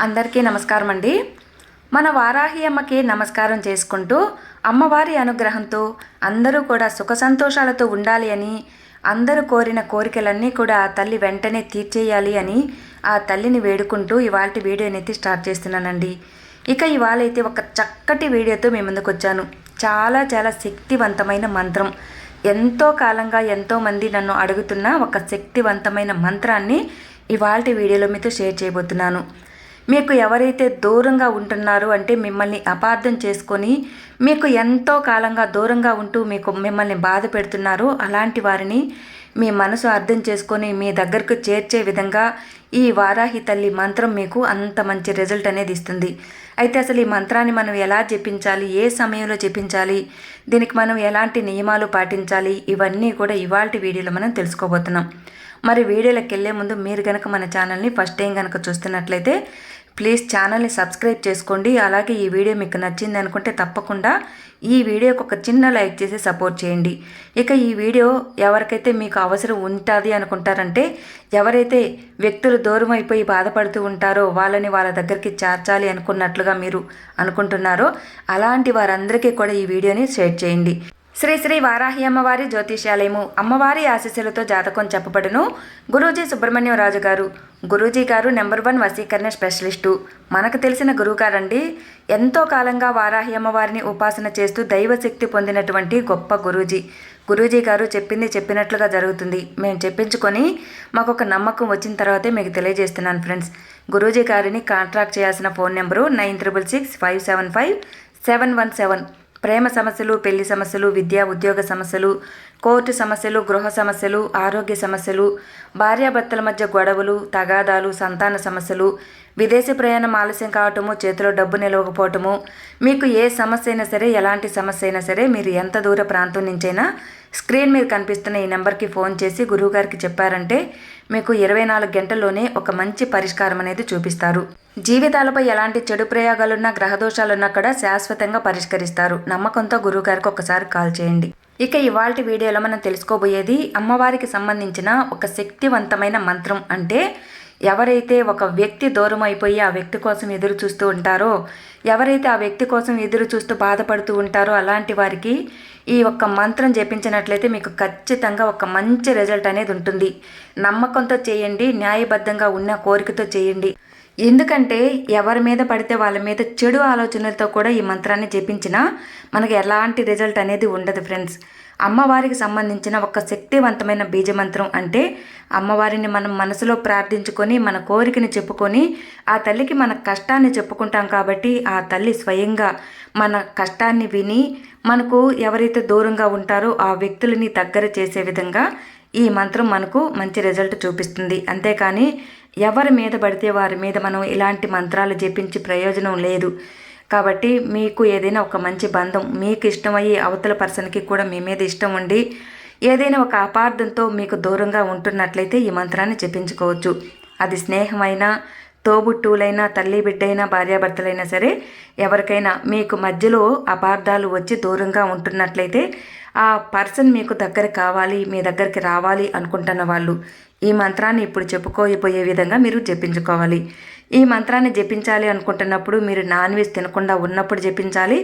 అందరికీ నమస్కారం అండి మన వారాహి అమ్మకి నమస్కారం చేసుకుంటూ అమ్మవారి అనుగ్రహంతో అందరూ కూడా సుఖ సంతోషాలతో ఉండాలి అని అందరూ కోరిన కోరికలన్నీ కూడా ఆ తల్లి వెంటనే తీర్చేయాలి అని ఆ తల్లిని వేడుకుంటూ ఇవాళ వీడియోనైతే స్టార్ట్ చేస్తున్నానండి. ఇక ఇవాళ అయితే ఒక చక్కటి వీడియోతో మీ ముందుకు వచ్చాను. చాలా చాలా శక్తివంతమైన మంత్రం. ఎంతో కాలంగా ఎంతోమంది నన్ను అడుగుతున్న ఒక శక్తివంతమైన మంత్రాన్ని ఇవాళ వీడియోలో మీతో షేర్ చేయబోతున్నాను. మీకు ఎవరైతే దూరంగా ఉంటున్నారో అంటే మిమ్మల్ని అపార్థం చేసుకొని మీకు ఎంతో కాలంగా దూరంగా ఉంటూ మీకు మిమ్మల్ని బాధ పెడుతున్నారో అలాంటి వారిని మీ మనసు అర్థం చేసుకొని మీ దగ్గరకు చేర్చే విధంగా ఈ వారాహి తల్లి మంత్రం మీకు అంత మంచి రిజల్ట్ అనేది ఇస్తుంది. అయితే అసలు ఈ మంత్రాన్ని మనం ఎలా జపించాలి ఏ సమయంలో జపించాలి దీనికి మనం ఎలాంటి నియమాలు పాటించాలి ఇవన్నీ కూడా ఇవాళ వీడియోలో మనం తెలుసుకోబోతున్నాం. మరి వీడియోలోకి వెళ్ళే ముందు మీరు కనుక మన ఛానల్ని ఫస్ట్ టైం కనుక చూస్తున్నట్లయితే ప్లీజ్ ఛానల్ని సబ్స్క్రైబ్ చేసుకోండి. అలాగే ఈ వీడియో మీకు నచ్చింది అనుకుంటే తప్పకుండా ఈ వీడియోకి ఒక చిన్న లైక్ చేసి సపోర్ట్ చేయండి. ఇక ఈ వీడియో ఎవరికైతే మీకు అవసరం ఉంటుంది అనుకుంటారంటే ఎవరైతే వ్యక్తులు దూరం అయిపోయి బాధపడుతూ ఉంటారో వాళ్ళని వాళ్ళ దగ్గరికి చేర్చాలి అనుకున్నట్లుగా మీరు అనుకుంటున్నారో అలాంటి వారందరికీ కూడా ఈ వీడియోని షేర్ చేయండి. శ్రీ శ్రీ వారాహి అమ్మవారి జ్యోతిష్యాలయము అమ్మవారి ఆశీస్సులతో జాతకం చెప్పబడును. గురూజీ సుబ్రహ్మణ్యం రాజు గారు. గురూజీ గారు నెంబర్ వన్ వసీకరణ స్పెషలిస్టు. మనకు తెలిసిన గురువుగారండి ఎంతో కాలంగా వారాహి అమ్మవారిని ఉపాసన చేస్తూ దైవశక్తి పొందినటువంటి గొప్ప గురూజీ. గురూజీ గారు చెప్పింది చెప్పినట్లుగా జరుగుతుంది. మేము చెప్పించుకొని మాకు ఒక నమ్మకం వచ్చిన తర్వాతే మీకు తెలియజేస్తున్నాను ఫ్రెండ్స్. గురూజీ గారిని కాంట్రాక్ట్ చేయాల్సిన phone number nine triple six five seven five seven one seven. ప్రేమ సమస్యలు పెళ్ళి సమస్యలు విద్యా ఉద్యోగ సమస్యలు కోర్టు సమస్యలు గృహ సమస్యలు ఆరోగ్య సమస్యలు భార్యాభర్తల మధ్య గొడవలు తగాదాలు సంతాన సమస్యలు విదేశీ ప్రయాణం ఆలస్యం కావటము చేతిలో డబ్బు నిలవకపోవటము మీకు ఏ సమస్య అయినా సరే ఎలాంటి సమస్య అయినా సరే మీరు ఎంత దూర ప్రాంతం నుంచైనా స్క్రీన్ మీద కనిపిస్తున్న ఈ నెంబర్కి ఫోన్ చేసి గురువుగారికి చెప్పారంటే మీకు ఇరవై నాలుగు గంటల్లోనే ఒక మంచి పరిష్కారం అనేది చూపిస్తారు. జీవితాలపై ఎలాంటి చెడు ప్రయోగాలున్నా గ్రహదోషాలున్నా కూడా శాశ్వతంగా పరిష్కరిస్తారు. నమ్మకంతో గురువుగారికి ఒకసారి కాల్ చేయండి. ఇక ఇవాళ వీడియోలో మనం తెలుసుకోబోయేది అమ్మవారికి సంబంధించిన ఒక శక్తివంతమైన మంత్రం అంటే ఎవరైతే ఒక వ్యక్తి దూరం అయిపోయి ఆ వ్యక్తి కోసం ఎదురు చూస్తూ ఉంటారో ఎవరైతే ఆ వ్యక్తి కోసం ఎదురు చూస్తూ బాధపడుతూ ఉంటారో అలాంటి వారికి ఈ ఒక్క మంత్రం జపించినట్లయితే మీకు ఖచ్చితంగా ఒక మంచి రిజల్ట్ అనేది ఉంటుంది. నమ్మకంతో చేయండి న్యాయబద్ధంగా ఉన్న కోరికతో చేయండి. ఎందుకంటే ఎవరి మీద పడితే వాళ్ళ మీద చెడు ఆలోచనలతో కూడా ఈ మంత్రాన్ని జపించినా మనకి ఎలాంటి రిజల్ట్ అనేది ఉండదు ఫ్రెండ్స్. అమ్మవారికి సంబంధించిన ఒక శక్తివంతమైన బీజమంత్రం అంటే అమ్మవారిని మనం మనసులో ప్రార్థించుకొని మన కోరికని చెప్పుకొని ఆ తల్లికి మన కష్టాన్ని చెప్పుకుంటాం కాబట్టి ఆ తల్లి స్వయంగా మన కష్టాన్ని విని మనకు ఎవరైతే దూరంగా ఉంటారో ఆ వ్యక్తులని దగ్గర చేసే విధంగా ఈ మంత్రం మనకు మంచి రిజల్ట్ చూపిస్తుంది. అంతేకాని ఎవరి మీద పడితే వారి మీద మనం ఇలాంటి మంత్రాలు జపించి ప్రయోజనం లేదు. కాబట్టి మీకు ఏదైనా ఒక మంచి బంధం మీకు ఇష్టమయ్యే అవతల పర్సన్కి కూడా మీ మీద ఇష్టం ఉండి ఏదైనా ఒక అపార్థంతో మీకు దూరంగా ఉంటున్నట్లయితే ఈ మంత్రాన్ని జపించుకోవచ్చు. అది స్నేహమైనా తోబుట్టువులైనా తల్లి బిడ్డైనా భార్యాభర్తలైనా సరే ఎవరికైనా మీకు మధ్యలో అపార్థాలు వచ్చి దూరంగా ఉంటున్నట్లయితే ఆ పర్సన్ మీకు దగ్గర కావాలి మీ దగ్గరికి రావాలి అనుకుంటున్న వాళ్ళు ఈ మంత్రాన్ని ఇప్పుడు చెప్పుకోబోయే విధంగా మీరు జపించుకోవాలి. ఈ మంత్రాన్ని జపించాలి అనుకుంటున్నప్పుడు మీరు నాన్ వెజ్ తినకుండా ఉన్నప్పుడు జపించాలి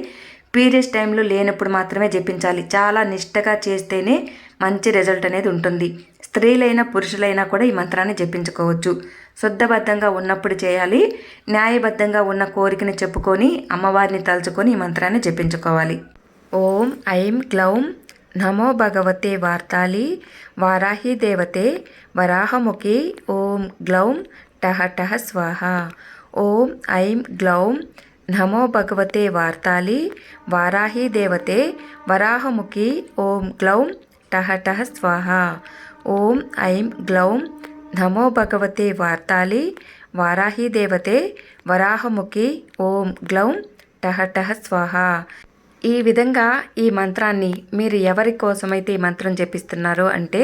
పీరియడ్స్ టైంలో లేనప్పుడు మాత్రమే జపించాలి. చాలా నిష్టగా చేస్తేనే మంచి రిజల్ట్ అనేది ఉంటుంది. స్త్రీలైనా పురుషులైనా కూడా ఈ మంత్రాన్ని జపించుకోవచ్చు. శుద్ధబద్ధంగా ఉన్నప్పుడు చేయాలి న్యాయబద్ధంగా ఉన్న కోరికని చెప్పుకొని అమ్మవారిని తలుచుకొని ఈ మంత్రాన్ని జపించుకోవాలి. ఓం ఐం గ్లౌం నమో భగవతే వార్తాలి వారాహి దేవతే వరాహముఖి ఓం గ్లౌం టహ టహ స్వాహ. ఓం ఐం గ్లౌం నమో భగవతే వార్తాలి వారాహి దేవతే వరాహముఖి ఓం గ్లౌం టహ టహ స్వాహ. ఓం ఐం గ్లౌం నమో భగవతే వార్తాలి వారాహి దేవతే వరాహముఖి ఓం గ్లౌం టహ టహ స్వాహ. ఈ విధంగా ఈ మంత్రాన్ని మీరు ఎవరి కోసమైతే ఈ మంత్రం జపిస్తున్నారో అంటే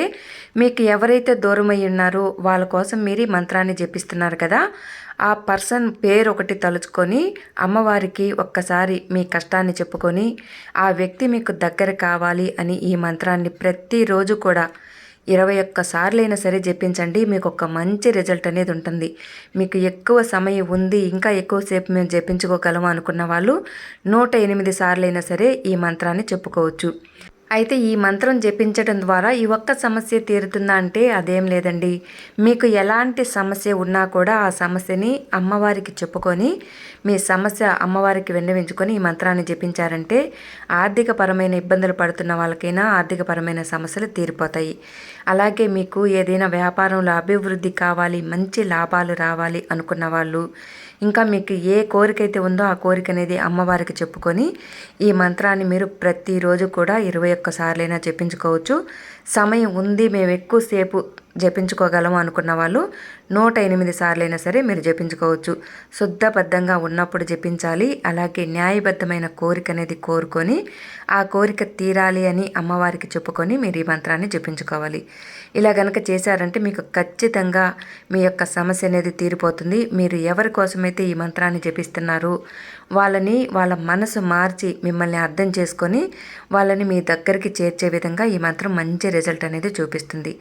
మీకు ఎవరైతే దూరమై ఉన్నారో వాళ్ళ కోసం మీరు ఈ మంత్రాన్ని జపిస్తున్నారు కదా ఆ పర్సన్ పేరు ఒకటి తలుచుకొని అమ్మవారికి ఒక్కసారి మీ కష్టాన్ని చెప్పుకొని ఆ వ్యక్తి మీకు దగ్గర కావాలి అని ఈ మంత్రాన్ని ప్రతిరోజు కూడా ఇరవై ఒక్క సార్లైనా సరే జపించండి మీకు ఒక మంచి రిజల్ట్ అనేది ఉంటుంది. మీకు ఎక్కువ సమయం ఉంది ఇంకా ఎక్కువసేపు మేము జపించుకోగలము అనుకున్న వాళ్ళు నూట ఎనిమిది సార్లైనా సరే ఈ మంత్రాన్ని చెప్పుకోవచ్చు. అయితే ఈ మంత్రం జపించడం ద్వారా ఈ ఒక్క సమస్య తీరుతుందా అంటే అదేం లేదండి. మీకు ఎలాంటి సమస్య ఉన్నా కూడా ఆ సమస్యని అమ్మవారికి చెప్పుకొని మీ సమస్య అమ్మవారికి విన్నవించుకొని ఈ మంత్రాన్ని జపించారంటే ఆర్థికపరమైన ఇబ్బందులు పడుతున్న వాళ్ళకైనా ఆర్థికపరమైన సమస్యలు తీరిపోతాయి. అలాగే మీకు ఏదైనా వ్యాపారంలో అభివృద్ధి కావాలి మంచి లాభాలు రావాలి అనుకున్న వాళ్ళు ఇంకా మీకు ఏ కోరిక అయితే ఉందో ఆ కోరిక అనేది అమ్మవారికి చెప్పుకొని ఈ మంత్రాన్ని మీరు ప్రతిరోజు కూడా ఇరవై ఒక్కసార్లైనా చెప్పించుకోవచ్చు సమయం ఉంది మేము ఎక్కువసేపు జపించుకోగలము అనుకున్న వాళ్ళు నూట ఎనిమిది సార్లైనా సరే మీరు జపించుకోవచ్చు. శుద్ధబద్ధంగా ఉన్నప్పుడు జపించాలి. అలాగే న్యాయబద్ధమైన కోరిక అనేది కోరుకొని ఆ కోరిక తీరాలి అని అమ్మవారికి చెప్పుకొని మీరు ఈ మంత్రాన్ని జపించుకోవాలి. ఇలా గనక చేశారంటే మీకు ఖచ్చితంగా మీ యొక్క సమస్య అనేది తీరిపోతుంది. మీరు ఎవరి కోసమైతే ఈ మంత్రాన్ని జపిస్తున్నారు వాళ్ళని వాళ్ళ మనసు మార్చి మిమ్మల్ని అర్థం చేసుకొని వాళ్ళని మీ దగ్గరికి చేర్చే విధంగా ఈ మంత్రం మంచి రిజల్ట్ అనేది చూపిస్తుంది.